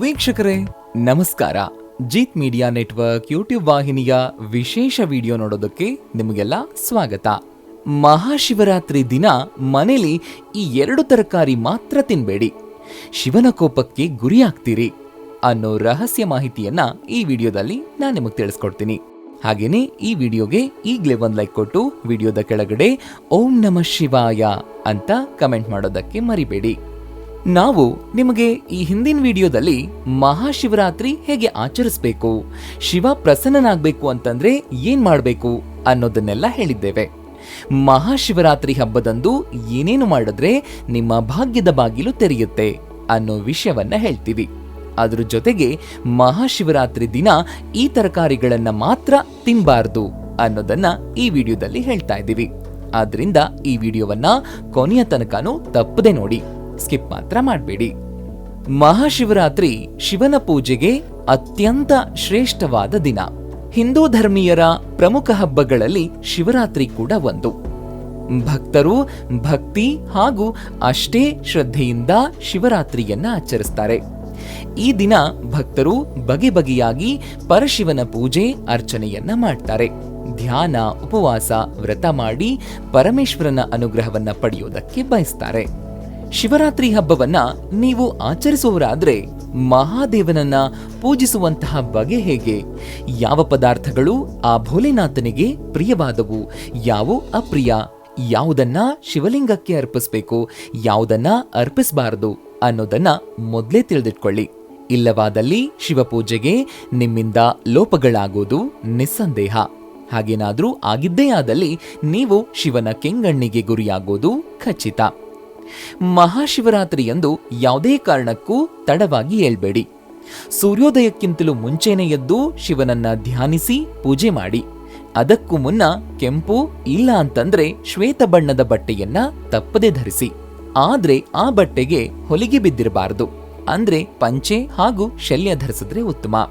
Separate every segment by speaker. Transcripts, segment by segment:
Speaker 1: ವೀಕ್ಷಕರೇ, ನಮಸ್ಕಾರ. Jeet media network YouTube ವಾಹಿನಿಯ ವಿಶೇಷ ವಿಡಿಯೋ ನೋಡೋದಕ್ಕೆ ನಿಮಗೆಲ್ಲ ಸ್ವಾಗತ. ಮಹಾಶಿವರಾತ್ರಿ ದಿನ ಮನೇಲಿ ಈ ಎರಡು ತರಕಾರಿ ಮಾತ್ರ ತಿನ್ಬೇಡಿ. ಶಿವನ ಕೋಪಕ್ಕೆ ಗುರಿಯಾಗ್ತೀರಿ ಅನ್ನೋ ರಹಸ್ಯ ಮಾಹಿತಿಯನ್ನ ಈ ವಿಡಿಯೋದಲ್ಲಿ ನಾನು ನಿಮಗೆ ತಿಳಿಸ್ಕೊಡ್ತೀನಿ. ಹಾಗೇನೆ ಈ ವಿಡಿಯೋಗೆ ಈಗಲೇ ಒಂದು ಲೈಕ್ ಕೊಟ್ಟು ವಿಡಿಯೋದ ಕೆಳಗಡೆ ಓಂ ನಮಃ ಶಿವಾಯ ಅಂತ ಕಮೆಂಟ್ ಮಾಡೋದಕ್ಕೆ ಮರಿಬೇಡಿ. ನಾವು ನಿಮಗೆ ಈ ಹಿಂದಿನ ವಿಡಿಯೋದಲ್ಲಿ ಮಹಾಶಿವರಾತ್ರಿ ಹೇಗೆ ಆಚರಿಸಬೇಕು ಶಿವ ಪ್ರಸನ್ನನಾಗಬೇಕು ಅಂತಂದ್ರೆ ಏನ್ ಮಾಡಬೇಕು ಅನ್ನೋದನ್ನೆಲ್ಲ ಹೇಳಿದ್ದೇವೆ. ಮಹಾಶಿವರಾತ್ರಿ ಹಬ್ಬದಂದು ಏನೇನು ಮಾಡಿದ್ರೆ ನಿಮ್ಮ ಭಾಗ್ಯದ ಬಾಗಿಲು ತೆರೆಯುತ್ತೆ ಅನ್ನೋ ವಿಷಯವನ್ನ ಹೇಳ್ತೀವಿ. ಅದ್ರ ಜೊತೆಗೆ ಮಹಾಶಿವರಾತ್ರಿ ದಿನ ಈ ತರಕಾರಿಗಳನ್ನ ಮಾತ್ರ ತಿನ್ನಬಾರ್ದು ಅನ್ನೋದನ್ನ ಈ ವಿಡಿಯೋದಲ್ಲಿ ಹೇಳ್ತಾ ಇದ್ದೀವಿ. ಆದ್ರಿಂದ ಈ ವಿಡಿಯೋವನ್ನ ಕೊನೆಯ ತನಕನೂ ತಪ್ಪದೆ ನೋಡಿ. ಸ್ಕಿಪ್ ಮಾತ್ರ ಮಾಡಬೇಡಿ. ಮಹಾಶಿವರಾತ್ರಿ ಶಿವನ ಪೂಜೆಗೆ ಅತ್ಯಂತ ಶ್ರೇಷ್ಠವಾದ ದಿನ. ಹಿಂದೂ ಧರ್ಮೀಯರ ಪ್ರಮುಖ ಹಬ್ಬಗಳಲ್ಲಿ ಶಿವರಾತ್ರಿ ಕೂಡ ಒಂದು. ಭಕ್ತರು ಭಕ್ತಿ ಹಾಗೂ ಅಷ್ಟೇ ಶ್ರದ್ಧೆಯಿಂದ ಶಿವರಾತ್ರಿಯನ್ನ ಆಚರಿಸ್ತಾರೆ. ಈ ದಿನ ಭಕ್ತರು ಬಗೆ ಬಗೆಯಾಗಿ ಪರಶಿವನ ಪೂಜೆ, ಅರ್ಚನೆಯನ್ನ ಮಾಡ್ತಾರೆ. ಧ್ಯಾನ, ಉಪವಾಸ, ವ್ರತ ಮಾಡಿ ಪರಮೇಶ್ವರನ ಅನುಗ್ರಹವನ್ನ ಪಡೆಯುವುದಕ್ಕೆ ಬಯಸ್ತಾರೆ. ಶಿವರಾತ್ರಿ ಹಬ್ಬವನ್ನ ನೀವು ಆಚರಿಸುವವರಾದ್ರೆ ಮಹಾದೇವನನ್ನ ಪೂಜಿಸುವಂತಹ ಬಗೆ ಹೇಗೆ? ಯಾವ ಪದಾರ್ಥಗಳು ಆ ಭೋಲೆನಾಥನಿಗೆ ಪ್ರಿಯವಾದವು? ಯಾವು ಅಪ್ರಿಯ? ಯಾವುದನ್ನ ಶಿವಲಿಂಗಕ್ಕೆ ಅರ್ಪಿಸಬೇಕು? ಯಾವುದನ್ನ ಅರ್ಪಿಸಬಾರದು? ಅನ್ನೋದನ್ನ ಮೊದಲೇ ತಿಳಿದಿಟ್ಕೊಳ್ಳಿ. ಇಲ್ಲವಾದಲ್ಲಿ ಶಿವಪೂಜೆಗೆ ನಿಮ್ಮಿಂದ ಲೋಪಗಳಾಗೋದು ನಿಸ್ಸಂದೇಹ. ಹಾಗೇನಾದರೂ ಆಗಿದ್ದೇ ಆದಲ್ಲಿ ನೀವು ಶಿವನ ಕೆಂಗಣ್ಣಿಗೆ ಗುರಿಯಾಗೋದು ಖಚಿತ. ಮಹಾಶಿವರಾತ್ರಿಯಂದು ಯಾವುದೇ ಕಾರಣಕ್ಕೂ ತಡವಾಗಿ ಏಳ್ಬೇಡಿ ಸೂರ್ಯೋದಯಕ್ಕಿಂತಲೂ ಮುಂಚೆನೆ ಎದ್ದು ಶಿವನನ್ನ ಧ್ಯಾನಿಸಿ ಪೂಜೆ ಮಾಡಿ. ಅದಕ್ಕೂ ಮುನ್ನ ಕೆಂಪು ಇಲ್ಲ ಅಂತಂದ್ರೆ ಶ್ವೇತ ಬಣ್ಣದ ಬಟ್ಟೆಯನ್ನ ತಪ್ಪದೆ ಧರಿಸಿ. ಆದ್ರೆ ಆ ಬಟ್ಟೆಗೆ ಹೊಲಿಗೆ ಬಿದ್ದಿರಬಾರದು. ಅಂದ್ರೆ ಪಂಚೆ ಹಾಗೂ ಶಲ್ಯ ಧರಿಸಿದ್ರೆ ಉತ್ತಮ.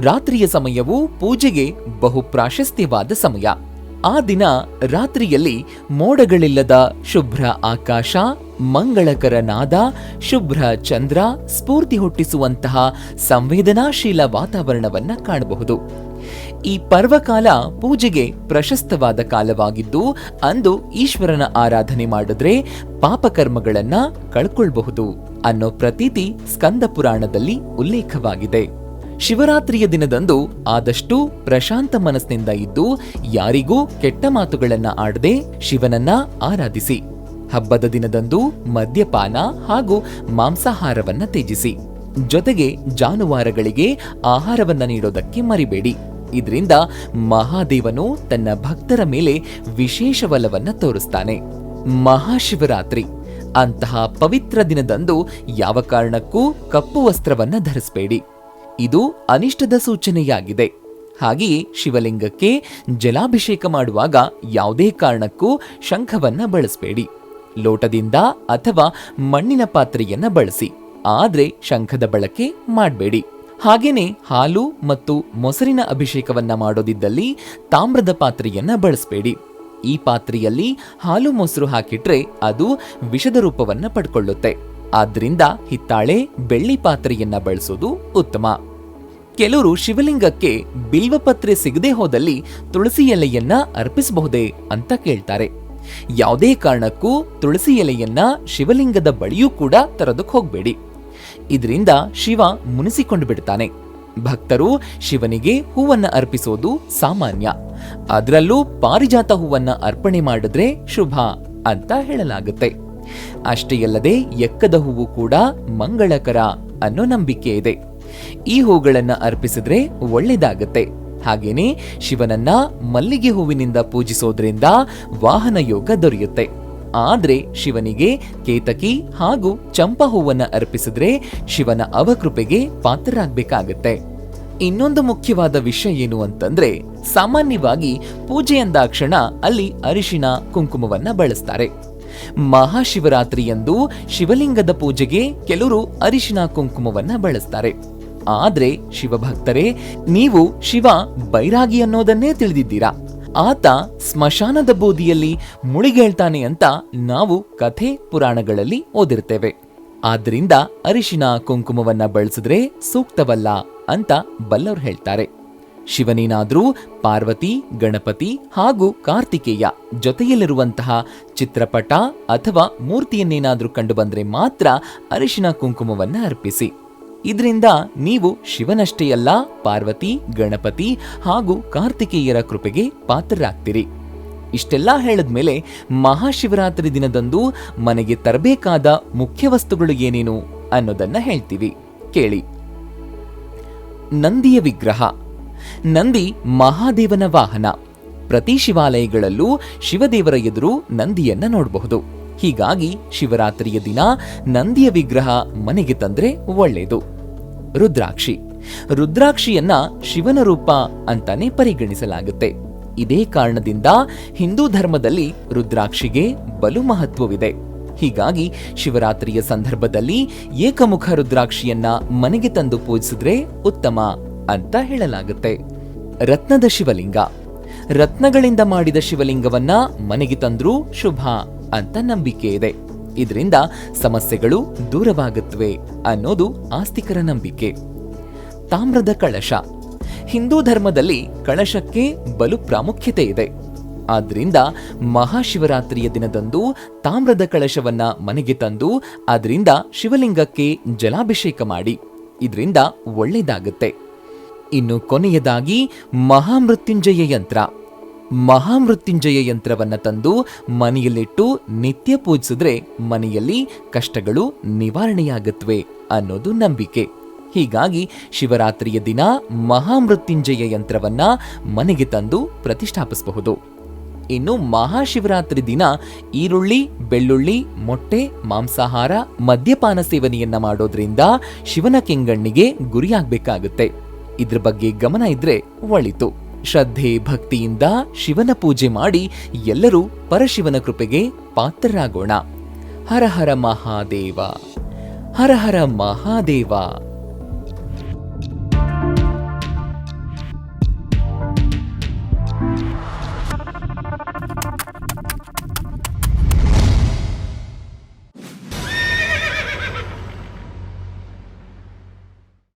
Speaker 1: ರಾತ್ರಿಯ ಸಮಯವು ಪೂಜೆಗೆ ಬಹು ಪ್ರಾಶಸ್ತ್ಯವಾದ ಸಮಯ. ಆ ದಿನ ರಾತ್ರಿಯಲ್ಲಿ ಮೋಡಗಳಿಲ್ಲದ ಶುಭ್ರ ಆಕಾಶ, ಮಂಗಳಕರ ನಾದ, ಶುಭ್ರ ಚಂದ್ರ ಸ್ಫೂರ್ತಿ ಹುಟ್ಟಿಸುವಂತಹ ಸಂವೇದನಾಶೀಲ ವಾತಾವರಣವನ್ನು ಕಾಣಬಹುದು. ಈ ಪರ್ವಕಾಲ ಪೂಜೆಗೆ ಪ್ರಶಸ್ತವಾದ ಕಾಲವಾಗಿದ್ದು, ಅಂದು ಈಶ್ವರನ ಆರಾಧನೆ ಮಾಡಿದ್ರೆ ಪಾಪಕರ್ಮಗಳನ್ನ ಕಳ್ಕೊಳ್ಬಹುದು ಅನ್ನೋ ಪ್ರತೀತಿ ಸ್ಕಂದ ಪುರಾಣದಲ್ಲಿ ಉಲ್ಲೇಖವಾಗಿದೆ. ಶಿವರಾತ್ರಿಯ ದಿನದಂದು ಆದಷ್ಟು ಪ್ರಶಾಂತ ಮನಸ್ಸಿನಿಂದ ಇದ್ದು ಯಾರಿಗೂ ಕೆಟ್ಟ ಮಾತುಗಳನ್ನ ಆಡದೆ ಶಿವನನ್ನ ಆರಾಧಿಸಿ. ಹಬ್ಬದ ದಿನದಂದು ಮದ್ಯಪಾನ ಹಾಗೂ ಮಾಂಸಾಹಾರವನ್ನ ತ್ಯಜಿಸಿ. ಜೊತೆಗೆ ಜಾನುವಾರುಗಳಿಗೆ ಆಹಾರವನ್ನ ನೀಡೋದಕ್ಕೆ ಮರಿಬೇಡಿ. ಇದರಿಂದ ಮಹಾದೇವನು ತನ್ನ ಭಕ್ತರ ಮೇಲೆ ವಿಶೇಷ ಬಲವನ್ನ ತೋರಿಸ್ತಾನೆ. ಮಹಾಶಿವರಾತ್ರಿ. ಅಂತಹ ಪವಿತ್ರ ದಿನದಂದು ಯಾವ ಕಾರಣಕ್ಕೂ ಕಪ್ಪು ವಸ್ತ್ರವನ್ನ ಧರಿಸಬೇಡಿ. ಇದು ಅನಿಷ್ಟದ ಸೂಚನೆಯಾಗಿದೆ. ಹಾಗೆಯೇ ಶಿವಲಿಂಗಕ್ಕೆ ಜಲಾಭಿಷೇಕ ಮಾಡುವಾಗ ಯಾವುದೇ ಕಾರಣಕ್ಕೂ ಶಂಖವನ್ನ ಬಳಸಬೇಡಿ. ಲೋಟದಿಂದ ಅಥವಾ ಮಣ್ಣಿನ ಪಾತ್ರೆಯನ್ನ ಬಳಸಿ. ಆದರೆ ಶಂಖದ ಬಳಕೆ ಮಾಡಬೇಡಿ. ಹಾಗೇನೆ ಹಾಲು ಮತ್ತು ಮೊಸರಿನ ಅಭಿಷೇಕವನ್ನ ಮಾಡೋದಿದ್ದಲ್ಲಿ ತಾಮ್ರದ ಪಾತ್ರೆಯನ್ನ ಬಳಸಬೇಡಿ. ಈ ಪಾತ್ರೆಯಲ್ಲಿ ಹಾಲು ಮೊಸರು ಹಾಕಿಟ್ರೆ ಅದು ವಿಷದ ರೂಪವನ್ನ ಪಡ್ಕೊಳ್ಳುತ್ತೆ. ಆದ್ದರಿಂದ ಹಿತ್ತಾಳೆ ಬೆಳ್ಳಿ ಪಾತ್ರೆಯನ್ನ ಬಳಸೋದು ಉತ್ತಮ. ಕೆಲವರು ಶಿವಲಿಂಗಕ್ಕೆ ಬಿಲ್ವಪತ್ರೆ ಸಿಗದೆ ಹೋದಲ್ಲಿ ತುಳಸಿ ಎಲೆಯನ್ನ ಅರ್ಪಿಸಬಹುದೇ ಅಂತ ಕೇಳ್ತಾರೆ. ಯಾವುದೇ ಕಾರಣಕ್ಕೂ ತುಳಸಿ ಎಲೆಯನ್ನ ಶಿವಲಿಂಗದ ಬಳಿಯೂ ಕೂಡ ತರೋದಕ್ಕೆ ಹೋಗಬೇಡಿ. ಇದರಿಂದ ಶಿವ ಮುನಿಸಿಕೊಂಡು ಬಿಡ್ತಾನೆ. ಭಕ್ತರು ಶಿವನಿಗೆ ಹೂವನ್ನ ಅರ್ಪಿಸೋದು ಸಾಮಾನ್ಯ. ಅದರಲ್ಲೂ ಪಾರಿಜಾತ ಹೂವನ್ನ ಅರ್ಪಣೆ ಮಾಡಿದ್ರೆ ಶುಭ ಅಂತ ಹೇಳಲಾಗುತ್ತೆ. ಅಷ್ಟೇ ಅಲ್ಲದೆ ಎಕ್ಕದ ಹೂವು ಕೂಡ ಮಂಗಳಕರ ಅನ್ನೋ ನಂಬಿಕೆ ಇದೆ. ಈ ಹೂಗಳನ್ನು ಅರ್ಪಿಸಿದ್ರೆ ಒಳ್ಳೇದಾಗತ್ತೆ. ಹಾಗೇನೆ ಶಿವನನ್ನ ಮಲ್ಲಿಗೆ ಹೂವಿನಿಂದ ಪೂಜಿಸೋದ್ರಿಂದ ವಾಹನ ಯೋಗ ದೊರೆಯುತ್ತೆ. ಆದ್ರೆ ಶಿವನಿಗೆ ಕೇತಕಿ ಹಾಗೂ ಚಂಪಾ ಹೂವನ್ನ ಅರ್ಪಿಸಿದ್ರೆ ಶಿವನ ಅವಕೃಪೆಗೆ ಪಾತ್ರರಾಗಬೇಕಾಗತ್ತೆ. ಇನ್ನೊಂದು ಮುಖ್ಯವಾದ ವಿಷಯ ಏನು ಅಂತಂದ್ರೆ ಸಾಮಾನ್ಯವಾಗಿ ಪೂಜೆ ಎಂದಾಕ್ಷಣ ಅಲ್ಲಿ ಅರಿಶಿನ ಕುಂಕುಮವನ್ನ ಬಳಸ್ತಾರೆ. ಮಹಾಶಿವರಾತ್ರಿಯಂದು ಶಿವಲಿಂಗದ ಪೂಜೆಗೆ ಕೆಲವರು ಅರಿಶಿನ ಕುಂಕುಮವನ್ನ ಬಳಸ್ತಾರೆ. ಆದ್ರೆ ಶಿವಭಕ್ತರೇ, ನೀವು ಶಿವ ಬೈರಾಗಿ ಅನ್ನೋದನ್ನೇ ತಿಳಿದಿದ್ದೀರಾ. ಆತ ಸ್ಮಶಾನದ ಬೂದಿಯಲ್ಲಿ ಮುಳುಗೇಳ್ತಾನೆ ಅಂತ ನಾವು ಕಥೆ ಪುರಾಣಗಳಲ್ಲಿ ಓದಿರ್ತೇವೆ. ಆದ್ರಿಂದ ಅರಿಶಿನ ಕುಂಕುಮವನ್ನ ಬಳಸಿದ್ರೆ ಸೂಕ್ತವಲ್ಲ ಅಂತ ಬಲ್ಲವ್ರು ಹೇಳ್ತಾರೆ. ಶಿವನೇನಾದ್ರೂ ಪಾರ್ವತಿ, ಗಣಪತಿ ಹಾಗೂ ಕಾರ್ತಿಕೇಯ ಜೊತೆಯಲ್ಲಿರುವಂತಹ ಚಿತ್ರಪಟ ಅಥವಾ ಮೂರ್ತಿಯನ್ನೇನಾದ್ರೂ ಕಂಡುಬಂದ್ರೆ ಮಾತ್ರ ಅರಿಶಿನ ಕುಂಕುಮವನ್ನ ಅರ್ಪಿಸಿ. ಇದರಿಂದ ನೀವು ಶಿವನಷ್ಟೇ ಅಲ್ಲ, ಪಾರ್ವತಿ, ಗಣಪತಿ ಹಾಗೂ ಕಾರ್ತಿಕೇಯರ ಕೃಪೆಗೆ ಪಾತ್ರರಾಗ್ತೀರಿ. ಇಷ್ಟೆಲ್ಲ ಹೇಳಿದ್ಮೇಲೆ ಮಹಾಶಿವರಾತ್ರಿ ದಿನದಂದು ಮನೆಗೆ ತರಬೇಕಾದ ಮುಖ್ಯ ವಸ್ತುಗಳು ಏನೇನು ಅನ್ನೋದನ್ನ ಹೇಳ್ತೀವಿ. ಕೇಳಿ. ನಂದಿಯ ವಿಗ್ರಹ. ನಂದಿ ಮಹಾದೇವನ ವಾಹನ. ಪ್ರತಿ ಶಿವಾಲಯಗಳಲ್ಲೂ ಶಿವದೇವರ ಎದುರು ನಂದಿಯನ್ನ ನೋಡಬಹುದು. ಹೀಗಾಗಿ ಶಿವರಾತ್ರಿಯ ದಿನ ನಂದಿಯ ವಿಗ್ರಹ ಮನೆಗೆ ತಂದ್ರೆ ಒಳ್ಳೆಯದು ರುದ್ರಾಕ್ಷಿ. ರುದ್ರಾಕ್ಷಿಯನ್ನ ಶಿವನ ರೂಪ ಅಂತಾನೆ ಪರಿಗಣಿಸಲಾಗುತ್ತೆ. ಇದೇ ಕಾರಣದಿಂದ ಹಿಂದೂ ಧರ್ಮದಲ್ಲಿ ರುದ್ರಾಕ್ಷಿಗೆ ಬಲು ಮಹತ್ವವಿದೆ. ಹೀಗಾಗಿ ಶಿವರಾತ್ರಿಯ ಸಂದರ್ಭದಲ್ಲಿ ಏಕಮುಖ ರುದ್ರಾಕ್ಷಿಯನ್ನ ಮನೆಗೆ ತಂದು ಪೂಜಿಸಿದ್ರೆ ಉತ್ತಮ ಅಂತ ಹೇಳಲಾಗುತ್ತೆ. ರತ್ನದ ಶಿವಲಿಂಗ. ರತ್ನಗಳಿಂದ ಮಾಡಿದ ಶಿವಲಿಂಗವನ್ನ ಮನೆಗೆ ತಂದ್ರೂ ಶುಭ. ಅಂತ ನಂಬಿಕೆ ಇದೆ. ಇದರಿಂದ ಸಮಸ್ಯೆಗಳು ದೂರವಾಗುತ್ತವೆ ಅನ್ನೋದು ಆಸ್ತಿಕರ ನಂಬಿಕೆ. ತಾಮ್ರದ ಕಳಶ. ಹಿಂದೂ ಧರ್ಮದಲ್ಲಿ ಕಳಶಕ್ಕೆ ಬಲು ಪ್ರಾಮುಖ್ಯತೆ ಇದೆ. ಆದ್ದರಿಂದ ಮಹಾಶಿವರಾತ್ರಿಯ ದಿನದಂದು ತಾಮ್ರದ ಕಳಶವನ್ನ ಮನೆಗೆ ತಂದು ಅದರಿಂದ ಶಿವಲಿಂಗಕ್ಕೆ ಜಲಾಭಿಷೇಕ ಮಾಡಿ. ಇದರಿಂದ ಒಳ್ಳೆಯದಾಗುತ್ತೆ ಇನ್ನು ಕೊನೆಯದಾಗಿ ಮಹಾಮೃತ್ಯುಂಜಯ ಯಂತ್ರ. ಮಹಾಮೃತ್ಯುಂಜಯ ಯಂತ್ರವನ್ನು ತಂದು ಮನೆಯಲ್ಲಿಟ್ಟು ನಿತ್ಯ ಪೂಜಿಸಿದ್ರೆ ಮನೆಯಲ್ಲಿ ಕಷ್ಟಗಳು ನಿವಾರಣೆಯಾಗುತ್ತವೆ ಅನ್ನೋದು ನಂಬಿಕೆ. ಹೀಗಾಗಿ ಶಿವರಾತ್ರಿಯ ದಿನ ಮಹಾಮೃತ್ಯುಂಜಯ ಯಂತ್ರವನ್ನ ಮನೆಗೆ ತಂದು ಪ್ರತಿಷ್ಠಾಪಿಸಬಹುದು. ಇನ್ನು ಮಹಾಶಿವರಾತ್ರಿ ದಿನ ಈರುಳ್ಳಿ, ಬೆಳ್ಳುಳ್ಳಿ, ಮೊಟ್ಟೆ, ಮಾಂಸಾಹಾರ, ಮದ್ಯಪಾನ ಸೇವನೆಯನ್ನ ಮಾಡೋದ್ರಿಂದ ಶಿವನ ಕೆಂಗಣ್ಣಿಗೆ ಗುರಿಯಾಗಬೇಕಾಗುತ್ತೆ. ಇದ್ರ ಬಗ್ಗೆ ಗಮನ ಇದ್ರೆ ಒಳಿತು. ಶ್ರದ್ಧೆ ಭಕ್ತಿಯಿಂದ ಶಿವನ ಪೂಜೆ ಮಾಡಿ ಎಲ್ಲರೂ ಪರಶಿವನ ಕೃಪೆಗೆ ಪಾತ್ರರಾಗೋಣ. ಹರ ಹರ ಮಹಾದೇವ. ಹರ ಹರ ಮಹಾದೇವ.